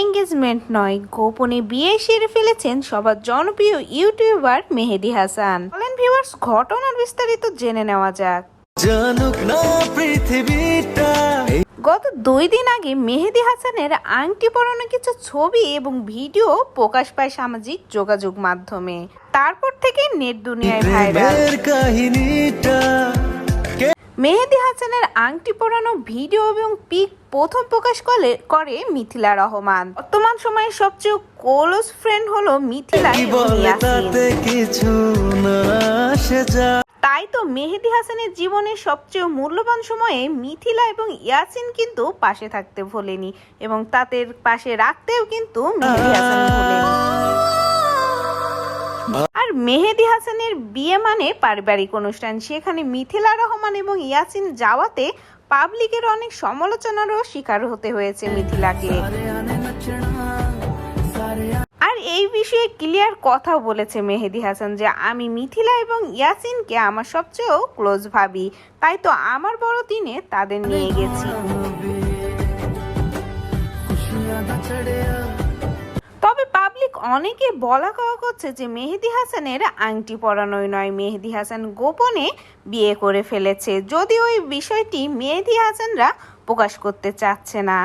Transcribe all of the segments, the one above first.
Engagement নয় গোপনে বিয়ে সেরে ফেলেছেন সবার জনপ্রিয় ইউটিউবার মেহেদি হাসান। বলেন ভিউয়ার্স ঘটনার বিস্তারিত জেনে নেওয়া যাক। জানুক না পৃথিবীটা। গত দুই দিন আগে মেহেদি হাসানের আংটি পরানো কিছু ছবি এবং ভিডিও প্রকাশ পায় সামাজিক যোগাযোগ মাধ্যমে। তারপর থেকে নেট দুনিয়ায় ভাইরাল মেহেদি হাসানের আংটি পরানো ভিডিও এবং পিক প্রথম প্রকাশ করে করে মিথিলা রহমান। বর্তমান সময়ে সবচেয়ে ক্লোজ ফ্রেন্ড হলো মিথিলা কিছু না তাই তো মেহেদি হাসানের জীবনের সবচেয়ে মূল্যবান সময়ে মিথিলা এবং ইয়াসিন কিন্তু পাশে থাকতে ভোলেনি এবং তাদের পাশে রাখতেও কিন্তু মেহেদি হাসান ভোলেনি। মেহেদি হাসানের বিয়ে মানে পারিবারিক অনুষ্ঠান। সেখানে মিথিলা রহমান এবং ইয়াসিন যাওয়াতে পাবলিকের অনেক সমালোচনারও শিকার হতে হয়েছে মিথিলাকে। আর এই বিষয়ে ক্লিয়ার কথা বলেছে মেহেদি হাসান যে, আমি মিথিলা এবং ইয়াসিনকে আমার সবচেয়েও ক্লোজ ভাবি। তাই তো আমার বড় দিনে তাদের নিয়ে গেছি। অনেকে বলা কওয়া করছে যে মেহেদি হাসানের আংটি পরানোই নয়। মেহেদি হাসান গোপনে বিয়ে করে ফেলেছে। যদি ওই বিষয়টি মেহেদি হাসানরা প্রকাশ করতে চাচ্ছে না।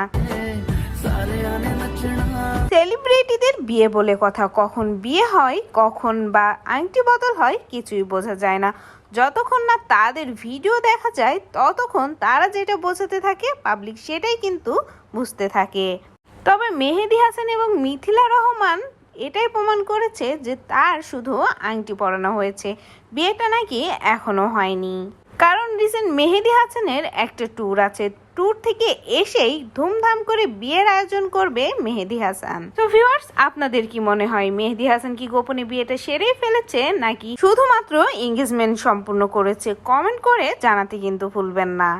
সেলিব্রিটিদের বিয়ে বলে কথা কখন বিয়ে হয়, কখন বা আংটি বদল হয় কিছুই বোঝা যায় না। যতক্ষণ না তাদের ভিডিও দেখা যায়, ততক্ষণ তারা যেটা বোঝাতে থাকে, পাবলিক সেটাই কিন্তু বুঝতে থাকে। তবে মেহেদি হাসান এবং মিথিলা রহমান এটাই প্রমাণ করেছে যে তার শুধু আংটি পরানো হয়েছে। বিয়েটা নাকি এখনও হয়নি। কারণ রিসেন্ট মেহেদি হাসানের একটা ট্যুর আছে। ট্যুর থেকে এসেই ধুমধাম করে বিয়ের আয়োজন করবে মেহেদি হাসান। তো ভিউয়ার্স আপনাদের কি মনে হয় মেহেদি হাসান কি গোপনে বিয়েটা সেরেই ফেলেছে নাকি শুধুমাত্র এঙ্গেজমেন্ট সম্পূর্ণ করেছে? কমেন্ট করে জানাতে কিন্তু ভুলবেন না।